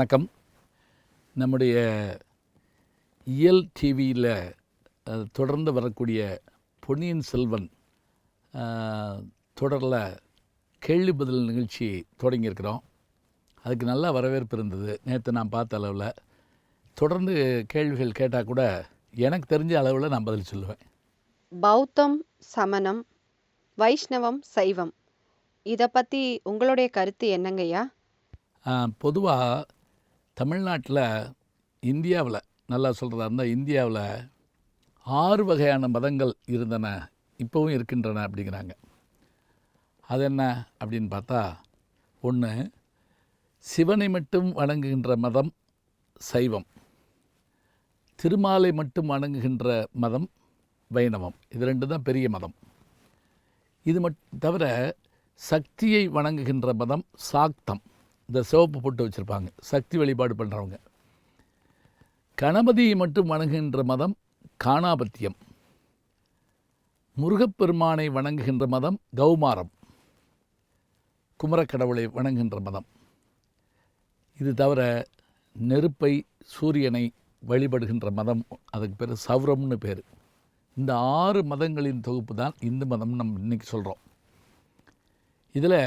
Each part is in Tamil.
வணக்கம். நம்முடைய இயல் டிவியில் தொடர்ந்து வரக்கூடிய பொன்னியின் செல்வன் தொடரில் கேள்வி பதில் நிகழ்ச்சி தொடங்கியிருக்கிறோம். அதுக்கு நல்ல வரவேற்பு இருந்தது. நேற்று நான் பார்த்த அளவில் தொடர்ந்து கேள்விகள் கேட்டால் கூட எனக்கு தெரிஞ்ச அளவில் நான் பதில் சொல்லுவேன். பௌத்தம் சமணம் வைஷ்ணவம் சைவம். இதை பற்றி உங்களுடைய கருத்து என்னங்கய்யா? பொதுவாக தமிழ்நாட்டில் இந்தியாவில் நல்லா சொல்கிறதா இருந்தால் இந்தியாவில் ஆறு வகையான மதங்கள் இருந்தன இப்போவும் இருக்கின்றன அப்படிங்கிறாங்க. அது என்ன அப்படின்னு பார்த்தா ஒன்று சிவனை மட்டும் வணங்குகின்ற மதம் சைவம். திருமாலை மட்டும் வணங்குகின்ற மதம் வைணவம். இது ரெண்டு தான் பெரிய மதம். இது மட் தவிர சக்தியை வணங்குகின்ற மதம் சாக்தம். இந்த சிவப்பு போட்டு வச்சுருப்பாங்க. சக்தி வழிபாடு பண்ணுறவங்க கணபதியை மட்டும் வணங்குகின்ற மதம் காணாபத்தியம். முருகப்பெருமானை வணங்குகின்ற மதம் கௌமாரம். குமரக்கடவுளை வணங்குகின்ற மதம். இது தவிர நெருப்பை சூரியனை வழிபடுகின்ற மதம் அதுக்கு பேர் சௌரம்னு பேர். இந்த ஆறு மதங்களின் தொகுப்பு தான் இந்து மதம் நம்ம இன்றைக்கி சொல்கிறோம் இதில்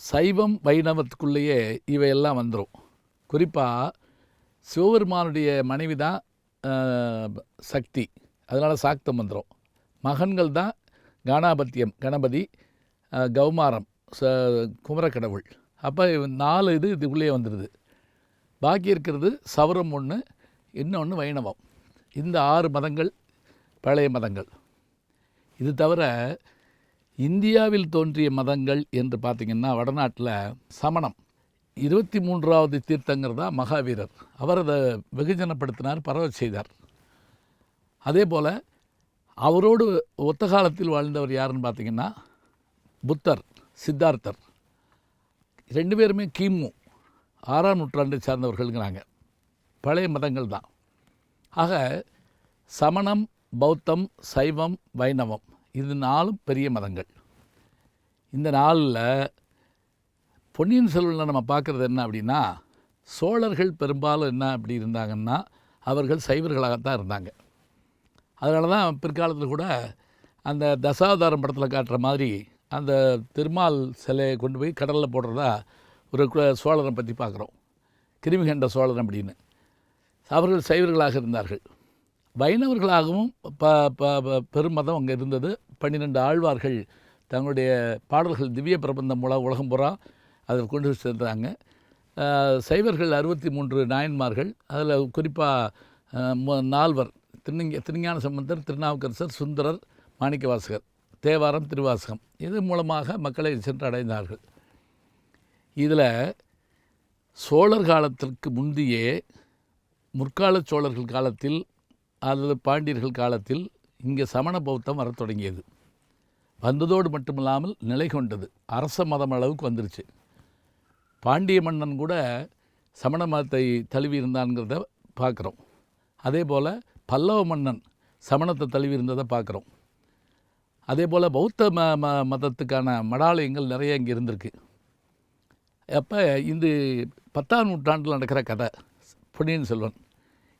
சைவம் வைணவத்துக்குள்ளேயே இவையெல்லாம் வந்துடும் குறிப்பாக சிவபெருமானுடைய மனைவி தான் சக்தி. அதனால் சாக்தம் வந்துடும் மகன்கள் தான் கணாபத்தியம் கணபதி கௌமாரம் ச குமரக்கடவுள். அப்போ நாலு இது இதுக்குள்ளேயே வந்துடுது பாக்கி இருக்கிறது சவரம் ஒன்று இன்னொன்று வைணவம். இந்த ஆறு மதங்கள் பழைய மதங்கள். இது தவிர இந்தியாவில் தோன்றிய மதங்கள் என்று பார்த்திங்கன்னா வடநாட்டில் சமணம். இருபத்தி மூன்றாவது தீர்த்தங்கர் தான் மகாவீரர். அவர் அதை வெகுஜனப்படுத்தினார் பரவ செய்தார். அதே போல் அவரோடு ஒத்த காலத்தில் வாழ்ந்தவர் யாருன்னு பார்த்திங்கன்னா புத்தர் சித்தார்த்தர். ரெண்டு பேருமே கிமு ஆறாம் நூற்றாண்டை சார்ந்தவர்கள்ங்கிறாங்க. பழைய மதங்கள் தான் ஆக சமணம் பௌத்தம் சைவம் வைணவம். இது நாலும் பெரிய மதங்கள். இந்த நாளில் பொன்னியின் செல்வனில் நம்ம பார்க்குறது என்ன அப்படின்னா சோழர்கள் பெரும்பாலும் என்ன அப்படி இருந்தாங்கன்னா அவர்கள் சைவர்களாகத்தான் இருந்தாங்க. அதனால தான் பிற்காலத்தில் கூட அந்த தசாவதாரம் படத்தில் காட்டுற மாதிரி அந்த திருமால் சிலையை கொண்டு போய் கடலில் போடுறதா ஒரு சோழரை பற்றி பார்க்குறோம். கிருமிகண்ட சோழன் அப்படின்னு. அவர்கள் சைவர்களாக இருந்தார்கள். வைணவர்களாகவும் ப ப பெருமதம் அங்கே இருந்தது. பன்னிரெண்டு ஆழ்வார்கள் தங்களுடைய பாடல்கள் திவ்ய பிரபந்தம் மூலம் உலகம் புறா அதில் கொண்டு சென்றாங்க சைவர்கள் அறுபத்தி மூன்று நாயன்மார்கள் அதில் குறிப்பாக நால்வர் திருநங்க திருஞான சம்பந்தர் திருநாவுக்கரசர் சுந்தரர் மாணிக்கவாசகர் தேவாரம் திருவாசகம் இது மூலமாக மக்களை சென்றடைந்தார்கள். இதில் சோழர் காலத்திற்கு முந்தையே முற்கால சோழர்கள் காலத்தில் அல்லது பாண்டியர்கள் காலத்தில் இங்கே சமண பௌத்தம் வரத் தொடங்கியது. வந்ததோடு மட்டுமில்லாமல் நிலை கொண்டது. அரச மதம் அளவுக்கு வந்துருச்சு. பாண்டிய மன்னன் கூட சமண மதத்தை தழுவி இருந்தான்ங்கிறத பார்க்குறோம். அதே போல் பல்லவ மன்னன் சமணத்தை தழுவி இருந்ததை பார்க்குறோம். அதே போல் பௌத்த ம ம மதத்துக்கான மடாலயங்கள் நிறைய இங்கே இருந்திருக்கு. அப்போ இது பத்தாம் நூற்றாண்டில் நடக்கிற கதை பொன்னியின் செல்வன்.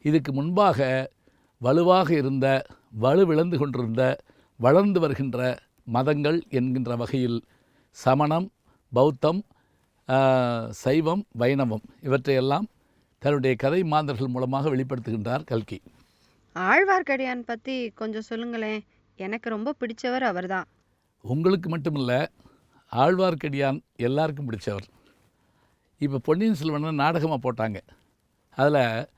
இதுக்கு முன்பாக வலுவாக இருந்த வலுவிழந்து கொண்டிருந்த வளர்ந்து வருகின்ற மதங்கள் என்கின்ற வகையில் சமணம் பௌத்தம் சைவம் வைணவம் இவற்றையெல்லாம் தன்னுடைய கதை மாந்தர்கள் மூலமாக வெளிப்படுத்துகின்றார் கல்கி. ஆழ்வார்க்கடியான் பற்றி கொஞ்சம் சொல்லுங்களேன். எனக்கு ரொம்ப பிடிச்சவர் அவர்தான். உங்களுக்கு மட்டுமில்லை ஆழ்வார்க்கடியான் எல்லாருக்கும் பிடிச்சவர். இப்போ பொன்னியின் செல்வனை நாடகமாக போட்டாங்க. அதில்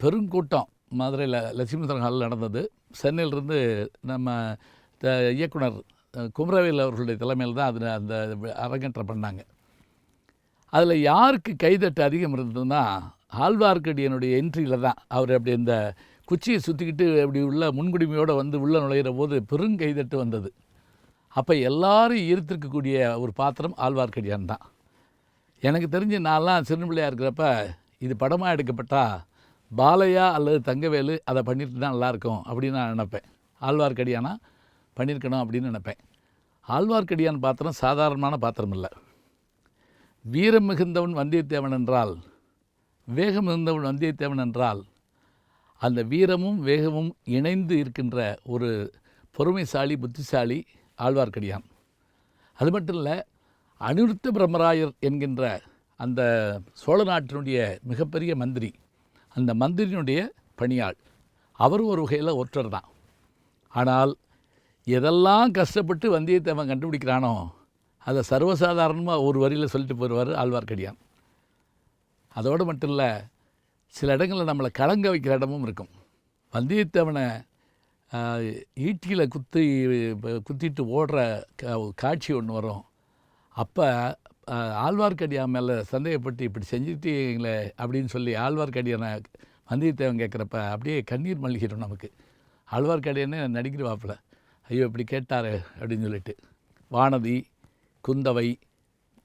பெருங்கூட்டம் மதுரையில் லட்சுமிதரன் ஹாலில் நடந்தது. சென்னையிலிருந்து நம்ம இயக்குனர் குமரவேல் அவர்களுடைய தலைமையில் தான் அதில் அந்த அரங்கேற்றம் பண்ணாங்க. அதில் யாருக்கு கைதட்டு அதிகம் இருந்ததுன்னா ஆழ்வார்க்கடியனுடைய என்ட்ரியில் தான் அவர் அப்படி இந்த குச்சியை சுற்றிக்கிட்டு அப்படி உள்ள முன்குடிமையோடு வந்து உள்ளே நுழையிற போது பெருங்கைதட்டு வந்தது. அப்போ எல்லாரும் ஈர்த்திருக்கக்கூடிய ஒரு பாத்திரம் ஆழ்வார்க்கடியான் தான். எனக்கு தெரிஞ்சு நான்லாம் சின்ன பிள்ளையாக இருக்கிறப்ப இது படமாக எடுக்கப்பட்டால் பாலையா அல்லது தங்கவேலு அதை பண்ணிட்டு தான் நல்லாயிருக்கும் அப்படின்னு நான் நினப்பேன். ஆழ்வார்க்கடியானா பண்ணியிருக்கணும் அப்படின்னு நினப்பேன். ஆழ்வார்க்கடியான் பாத்திரம் சாதாரணமான பாத்திரம் இல்லை வீரம் மிகுந்தவன் வந்தியத்தேவன் என்றால் வேகம் மிகுந்தவன் வந்தியத்தேவன் என்றால் அந்த வீரமும் வேகமும் இணைந்து இருக்கின்ற ஒரு பொறுமைசாலி புத்திசாலி ஆழ்வார்க்கடியான். அது மட்டும் இல்லை அனிருத்த பிரம்மராயர் என்கின்ற அந்த சோழ நாட்டினுடைய மிகப்பெரிய மந்திரி அந்த மந்திரியினுடைய பணியாள். அவரும் ஒரு வகையில் ஒற்றர் தான். ஆனால் எதெல்லாம் கஷ்டப்பட்டு வந்தியத்தேவன் கண்டுபிடிக்கிறானோ அதை சர்வசாதாரணமாக ஒரு வரியில் சொல்லிட்டு போயிடுவார் ஆழ்வார்க்கடியான். அதோடு மட்டும் இல்லை சில இடங்களில் நம்மளை கலங்க வைக்கிற இடமும் இருக்கும். வந்தியத்தேவனை ஈட்டியில் குத்தி குத்திட்டு ஓடுற கா- காட்சி ஒன்று வரும். அப்போ ஆழ்வார்க்கடியா மேலே சந்தேகப்பட்டு இப்படி செஞ்சுட்டீங்களே அப்படின்னு சொல்லி ஆழ்வார்க்கடியானை வந்தியத்தேவன் கேட்குறப்ப அப்படியே கண்ணீர் மல்கிடும் நமக்கு. ஆழ்வார்க்கடியானே நடிக்கிறவாப்பில் ஐயோ இப்படி கேட்டார் அப்படின்னு சொல்லிட்டு. வானதி குந்தவை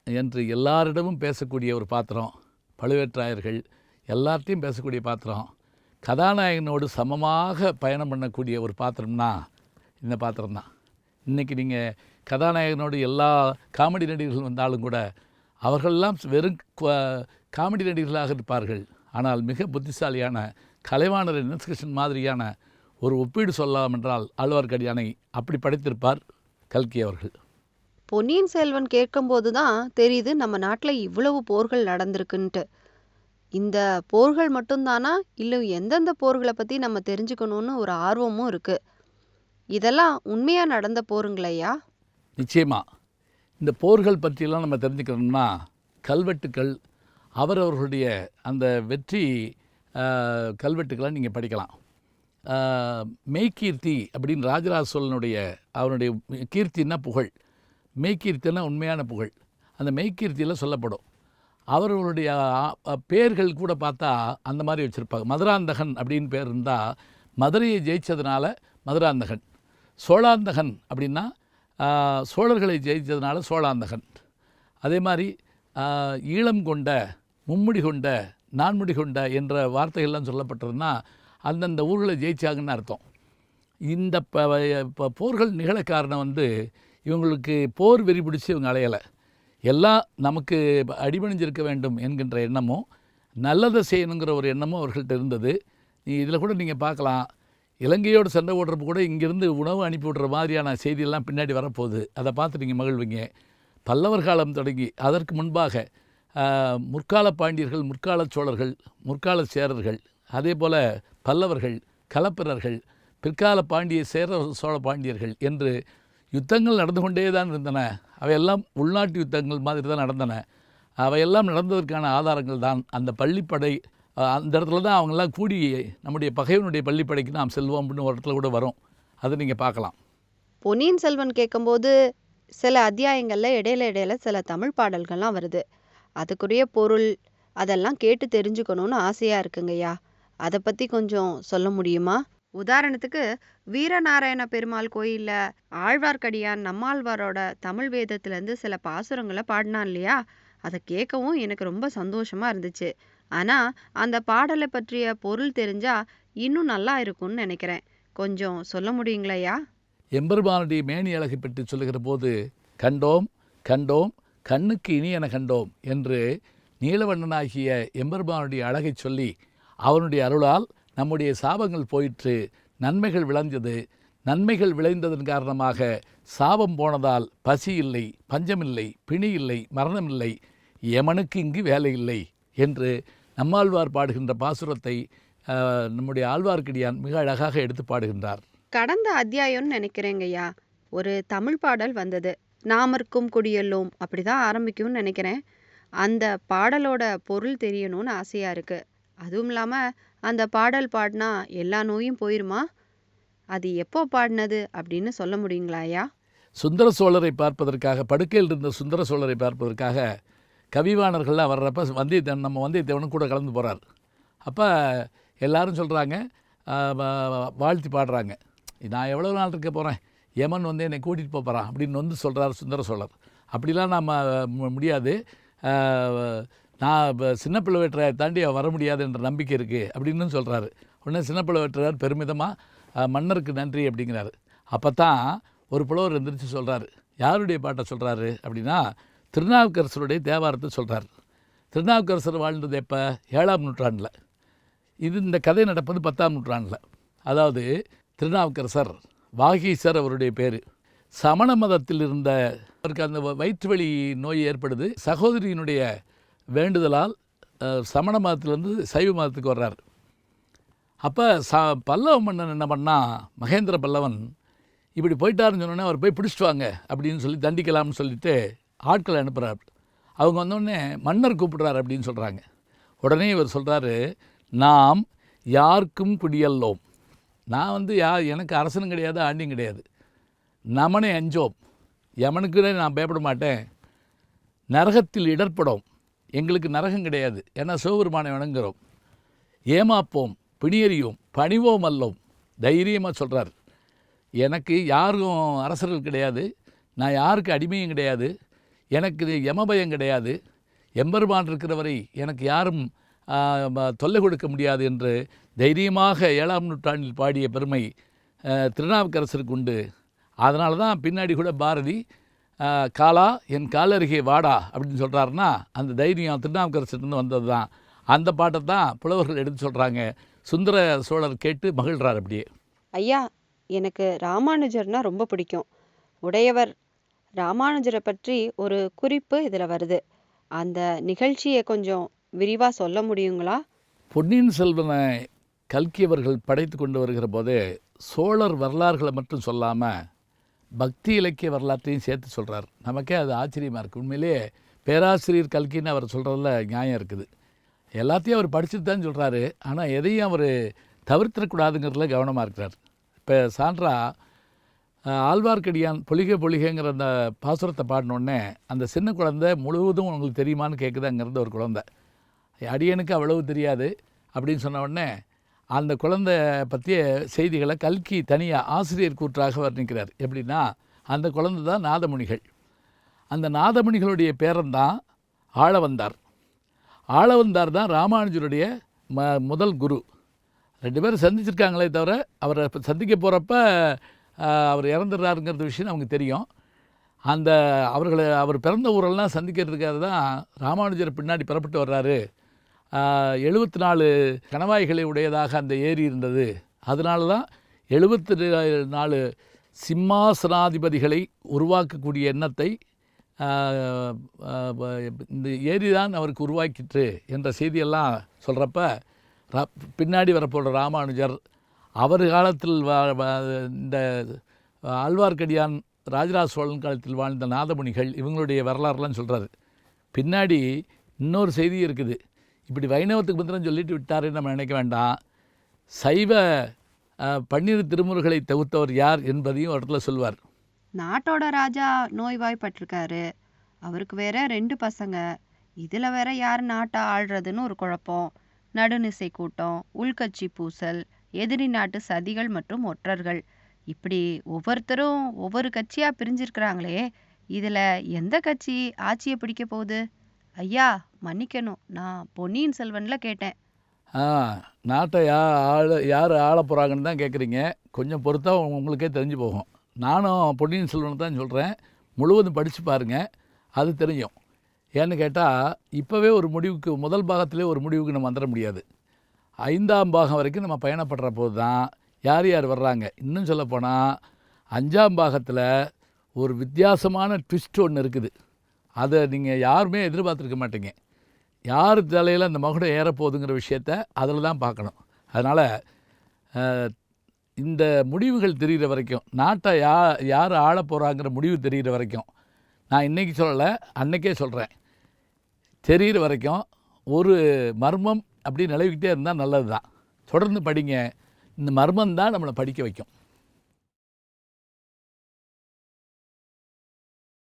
என்று எல்லாரிடமும் பேசக்கூடிய ஒரு பாத்திரம். பழுவேற்றாயர்கள் எல்லார்ட்டையும் பேசக்கூடிய பாத்திரம். கதாநாயகனோடு சமமாக பயணம் பண்ணக்கூடிய ஒரு பாத்திரம்னா இந்த பாத்திரம் தான் இன்றைக்கி நீங்கள் கதாநாயகனோடு எல்லா காமெடி நடிகர்கள் வந்தாலும் கூட அவர்களெல்லாம் வெறும் காமெடி நடிகர்களாக இருப்பார்கள். ஆனால் மிக புத்திசாலியான கலைவாணர் என்எஸ்கிருஷ்ணன் மாதிரியான ஒரு ஒப்பீடு சொல்லலாம் என்றால் ஆழ்வார்க்கடியானை அப்படி படைத்திருப்பார் கல்கி அவர்கள். பொன்னியின் செல்வன் கேட்கும்போது தான் தெரியுது நம்ம நாட்டில் இவ்வளவு போர்கள் நடந்திருக்குன்ட்டு. இந்த போர்கள் மட்டும்தானா? இல்லை எந்தெந்த போர்களை பற்றி நம்ம தெரிஞ்சுக்கணும்னு ஒரு ஆர்வமும் இருக்கு. இதெல்லாம் உண்மையாக நடந்த போருங்களையா? நிச்சயமாக இந்த போர்கள் பற்றியெல்லாம் நம்ம தெரிஞ்சுக்கணும்னா கல்வெட்டுக்கள் அவரவர்களுடைய அந்த வெற்றி கல்வெட்டுக்களை நீங்கள் படிக்கலாம். மெய்கீர்த்தி அப்படின்னு ராஜராஜ சோழனுடைய அவருடைய கீர்த்தின்னா புகழ். மெய்கீர்த்தின்னா உண்மையான புகழ். அந்த மெய்கீர்த்தியில் சொல்லப்படும். அவர்களுடைய பேர்கள் கூட பார்த்தா அந்த மாதிரி வச்சுருப்பாங்க. மதுராந்தகன் அப்படின்னு பேர் இருந்தால் மதுரையை ஜெயித்ததுனால மதுராந்தகன். சோழாந்தகன் அப்படின்னா சோழர்களை ஜெயித்ததுனால சோழாந்தகன். அதே மாதிரி ஈழம் கொண்ட மும்முடி கொண்ட நான்முடி கொண்ட என்ற வார்த்தைகள்லாம் சொல்லப்பட்டதுன்னா அந்தந்த ஊர்களை ஜெயிச்சாங்கன்னு அர்த்தம். இந்த ப போர்கள் நிகழ காரணம் வந்து இவங்களுக்கு போர் வெறி பிடிச்சி இவங்க அலையலை. எல்லாம் நமக்கு அடிபணிஞ்சிருக்க வேண்டும் என்கின்ற எண்ணமும் நல்லதை செய்யணுங்கிற ஒரு எண்ணமும் அவர்கள்ட்ட இருந்தது. நீ இதில் கூட நீங்கள் பார்க்கலாம். இலங்கையோடு சண்டை ஓடுறப்ப கூட இங்கேருந்து உணவு அனுப்பி விடுற மாதிரியான செய்தியெல்லாம் பின்னாடி வரப்போகுது. அதை பார்த்து நீங்கள் மகிழ்வீங்க. பல்லவர் காலம் தொடங்கி அதற்கு முன்பாக முற்கால பாண்டியர்கள் முற்கால சோழர்கள் முற்கால சேரர்கள் அதே போல் பல்லவர்கள் கலப்பிரர்கள் பிற்கால பாண்டிய சேர சோழ பாண்டியர்கள் என்று யுத்தங்கள் நடந்து கொண்டே தான் இருந்தன. அவையெல்லாம் உள்நாட்டு யுத்தங்கள் மாதிரி தான் நடந்தன. அவையெல்லாம் நடந்ததற்கான ஆதாரங்கள் தான். அந்த பள்ளிப்படை அந்த இடத்துல தான் அவங்கெல்லாம் கூடி நம்முடைய பகைவனுடைய பள்ளிப்படைக்கு நாம் செல்வோம் அப்படின்னு ஒரு இடத்துல கூட வரும். அதை நீங்கள் பார்க்கலாம். பொன்னியின் செல்வன் கேட்கும்போது சில அத்தியாயங்களில் இடையில இடையில சில தமிழ் பாடல்கள்லாம் வருது. அதுக்குரிய பொருள் அதெல்லாம் கேட்டு தெரிஞ்சுக்கணும்னு ஆசையாக இருக்குங்கய்யா அதை பற்றி கொஞ்சம் சொல்ல முடியுமா? உதாரணத்துக்கு வீரநாராயண பெருமாள் கோயிலில் ஆழ்வார்க்கடியான் நம்மாழ்வாரோட தமிழ் வேதத்துலேருந்து சில பாசுரங்களை பாடினான் இல்லையா? அதை கேட்கவும் எனக்கு ரொம்ப சந்தோஷமாக இருந்துச்சு. ஆனால் அந்த பாடலை பற்றிய பொருள் தெரிஞ்சா இன்னும் நல்லா இருக்கும்னு நினைக்கிறேன். கொஞ்சம் சொல்ல முடியுங்களையா? எம்பெருமானுடைய மேனி அழகை பற்றி சொல்லுகிற போது கண்டோம் கண்டோம் கண்ணுக்கு இனியன கண்டோம் என்று நீலவண்ணனாகிய எம்பெருமானுடைய அழகை சொல்லி அவனுடைய அருளால் நம்முடைய சாபங்கள் போயிற்று நன்மைகள் விளைஞ்சது நன்மைகள் விளைந்ததன் காரணமாக சாபம் போனதால் பசி இல்லை பஞ்சமில்லை பிணி இல்லை மரணமில்லை யமனுக்கு இங்கு வேலை இல்லை என்று நம்மாழ்வார் பாடுகின்ற பாசுரத்தை நம்முடைய ஆழ்வார்க்கடியான் மிக அழகாக எடுத்து பாடுகின்றார். கடந்த அத்தியாயம்னு நினைக்கிறேங்கய்யா ஒரு தமிழ் பாடல் வந்தது. நாமர்க்கும் குடியெல்லோம் அப்படிதான் ஆரம்பிக்கும்னு நினைக்கிறேன். அந்த பாடலோட பொருள் தெரியணும்னு ஆசையா இருக்கு. அதுவும் இல்லாம அந்த பாடல் பாடினா எல்லா நோயும் போயிருமா? அது எப்போ பாடினது அப்படின்னு சொல்ல முடியுங்களா ஐயா? சுந்தர சோழரை பார்ப்பதற்காக படுக்கையில் இருந்த சுந்தர சோழரை பார்ப்பதற்காக கவிவாணர்கள்லாம் வர்றப்ப வந்தியத்தேவன் நம்ம வந்தியத்தேவனும் கூட கலந்து போகிறார் அப்போ எல்லாரும் சொல்கிறாங்க வாழ்த்தி பாடுறாங்க. நான் எவ்வளோ நாள் இருக்க போகிறேன் யமன் வந்து என்னை கூட்டிகிட்டு போகிறான் அப்படின்னு வந்து சொல்கிறார் சுந்தர சோழர். அப்படிலாம் நம்ம மு- முடியாது. நான் இப்போ சின்ன பிள்ளை தாண்டி வர முடியாது என்ற நம்பிக்கை இருக்குது அப்படின்னு சொல்கிறாரு உடனே சின்ன பிள்ளை பெருமிதமாக மன்னருக்கு நன்றி அப்படிங்கிறாரு. அப்போ தான் ஒரு புலவர் எந்திரிச்சு சொல்கிறாரு யாருடைய பாட்டை சொல்கிறாரு அப்படின்னா திருநாவுக்கரசருடைய தேவாரத்தை சொல்கிறார் திருநாவுக்கரசர் வாழ்ந்தது எப்போ? ஏழாம் நூற்றாண்டில். இது இந்த கதை நடப்பது பத்தாம் நூற்றாண்டில். அதாவது திருநாவுக்கரசர் வாகீசர் அவருடைய பேர். சமண மதத்தில் இருந்த அவருக்கு அந்த வ- வயிற்று நோய் ஏற்படுது. சகோதரியினுடைய வேண்டுதலால் சமண மதத்திலிருந்து சைவ மதத்துக்கு வர்றார். அப்போ ச பல்லவ மன்னன் என்ன பண்ணால் மகேந்திர பல்லவன் இப்படி போயிட்டாருன்னு சொன்னோன்னே அவர் போய் பிடிச்சிட்டு வாங்க அப்படின்னு சொல்லி தண்டிக்கலாம்னு சொல்லிட்டு ஆட்களை அனுப்புகிறார் அவங்க வந்தோடனே மன்னர் கூப்பிடுறார் அப்படின்னு சொல்கிறாங்க உடனே இவர் சொல்கிறாரு நாம் யாருக்கும் குடியல்லோம். நான் வந்து யா எனக்கு அரசனும் கிடையாது ஆண்டியும் கிடையாது. நமனே அஞ்சோம். யமனுக்குனே நான் பயப்பட மாட்டேன். நரகத்தில் இடர்படும் எங்களுக்கு நரகம் கிடையாது. ஏன்னா சிவபெருமானை வணங்குகிறோம் ஏமாப்போம் பிணியறியோம் பணிவோம் அல்லோம். தைரியமாக சொல்கிறார் எனக்கு யாருக்கும் அரசர்கள் கிடையாது. நான் யாருக்கு அடிமையும் கிடையாது. எனக்கு இது யமபயம் கிடையாது. எம்பெருமான் இருக்கிற வரை எனக்கு யாரும் தொல்லை கொடுக்க முடியாது என்று தைரியமாக ஏழாம் நூற்றாண்டில் பாடிய பெருமை திருநாவுக்கரசருக்கு உண்டு. அதனால தான் பின்னாடி கூட பாரதி காலா என் காலருகே வாடா அப்படின்னு சொல்கிறாருன்னா அந்த தைரியம் திருநாவுக்கரசர்லேருந்து வந்தது தான். அந்த பாட்டை தான் புலவர்கள் எடுத்து சொல்கிறாங்க சுந்தர சோழர் கேட்டு மகிழ்கிறார் அப்படியே. ஐயா எனக்கு ராமானுஜர்னா ரொம்ப பிடிக்கும். உடையவர் ராமானுஜரை பற்றி ஒரு குறிப்பு இதில் வருது. அந்த நிகழ்ச்சியை கொஞ்சம் விரிவாக சொல்ல முடியுங்களா? பொன்னியின் செல்வனை கல்கி அவர்கள் படைத்து கொண்டு வருகிற போதே சோழர் வரலாறுகளை மட்டும் சொல்லாமல் பக்தி இலக்கிய வரலாற்றையும் சேர்த்து சொல்கிறார் நமக்கே அது ஆச்சரியமாக இருக்குது உண்மையிலேயே பேராசிரியர் கல்கின்னு அவர் சொல்கிறதுல நியாயம் இருக்குது. எல்லாத்தையும் அவர் படிச்சுட்டு தான் சொல்கிறாரு ஆனால் எதையும் அவர் தவிர்த்திடக்கூடாதுங்கிறதுல கவனமாக இருக்கிறார். இப்போ சான்றா ஆழ்வார்க்கடியான் பொலிகை பொலிகைங்கிற அந்த பாசுரத்தை பாடினோடனே அந்த சின்ன குழந்தை முழுவதும் உங்களுக்கு தெரியுமான்னு கேட்குதாங்கிறது ஒரு குழந்தை. அடியனுக்கு அவ்வளவு தெரியாது அப்படின்னு சொன்ன உடனே அந்த குழந்தை பற்றிய செய்திகளை கல்கி தனியாக ஆசிரியர் கூற்றாக வர்ணிக்கிறார். எப்படின்னா அந்த குழந்தை தான் நாதமுனிகள். அந்த நாதமுனிகளுடைய பேரன்தான் ஆளவந்தார் ஆளவந்தார் தான் ராமானுஜருடைய ம முதல் குரு. ரெண்டு பேரும் சந்திச்சிருக்காங்களே தவிர அவரை சந்திக்க போகிறப்ப அவர் இறந்துடுறாருங்கிறது விஷயம் நமக்கு தெரியும். அந்த அவர்களை அவர் பிறந்த ஊரெல்லாம் சந்திக்கிறதுக்காக தான் ராமானுஜர் பின்னாடி புறப்பட்டு வர்றாரு. எழுபத்தி நாலு கணவாய்களை உடையதாக அந்த ஏரி இருந்தது. அதனால தான் எழுபத்தி நாலு சிம்மாசனாதிபதிகளை உருவாக்கக்கூடிய எண்ணத்தை இந்த ஏரி தான் அவருக்கு உருவாக்கிற்று என்ற செய்தியெல்லாம் சொல்கிறப்ப ரா- பின்னாடி வரப்போகிற ராமானுஜர் அவர் காலத்தில் வா- இந்த ஆழ்வார்க்கடியான் ராஜராஜ சோழன் காலத்தில் வாழ்ந்த நாதமுனிகள் இவங்களுடைய வரலாறுலாம் சொல்கிறாரு பின்னாடி இன்னொரு செய்தி இருக்குது. இப்படி வைணவத்துக்கு மந்திரம் சொல்லிட்டு விட்டாருன்னு நம்ம நினைக்க வேண்டாம். சைவ பன்னிரு திருமுறைகளை தகுத்தவர் யார் என்பதையும் ஒரு இடத்துல சொல்வார். நாட்டோட ராஜா நோய்வாய்ப்பட்டிருக்காரு. அவருக்கு வேற ரெண்டு பசங்க. இதில் வேற யார் நாட்டை ஆள்றதுன்னு ஒரு குழப்பம். நடுநிசை கூட்டம் உள்கட்சி பூசல் எதிரி நாட்டு சதிகள் மற்றும் ஒற்றர்கள். இப்படி ஒவ்வொருத்தரும் ஒவ்வொரு கட்சியாக பிரிஞ்சிருக்கிறாங்களே இதில் எந்த கட்சி ஆட்சியை பிடிக்க போகுது? ஐயா மன்னிக்கணும். நான் பொன்னியின் செல்வனில் கேட்டேன். ஆ நாட்டை யா ஆள யார் ஆள போகிறாங்கன்னு தான் கேட்குறீங்க கொஞ்சம் பொறுத்தா உங்களுக்கே தெரிஞ்சு போகும். நானும் பொன்னியின் செல்வன் தான் சொல்கிறேன் முழுவதும் படித்து பாருங்கள் அது தெரியும். ஏன்னு கேட்டால் இப்போவே ஒரு முடிவுக்கு முதல் பாகத்திலே ஒரு முடிவுக்கு நம்ம வந்துட முடியாது. ஐந்தாம் பாகம் வரைக்கும் நம்ம பயணப்படுற போது தான் யார் யார் வர்றாங்க? இன்னும் சொல்லப்போனால் அஞ்சாம் பாகத்தில் ஒரு வித்தியாசமான ட்விஸ்ட் ஒன்று இருக்குது. அதை நீங்கள் யாருமே எதிர்பார்த்துருக்க மாட்டீங்க. யார் தலையில் அந்த மகுடம் ஏறப்போகுதுங்கிற விஷயத்த அதில் தான் பார்க்கணும். அதனால் இந்த முடிவுகள் தெரிகிற வரைக்கும் நாட்டை யா யார் ஆள போகிறாங்கிற முடிவு தெரிகிற வரைக்கும் நான் இன்றைக்கி சொல்லலை அன்னைக்கே சொல்கிறேன் தெரிகிற வரைக்கும் ஒரு மர்மம் அப்படி நிலவிக்கிட்டே இருந்தால் நல்லது தான் தொடர்ந்து படிங்க. இந்த மர்மம் தான் நம்மளை படிக்க வைக்கும்.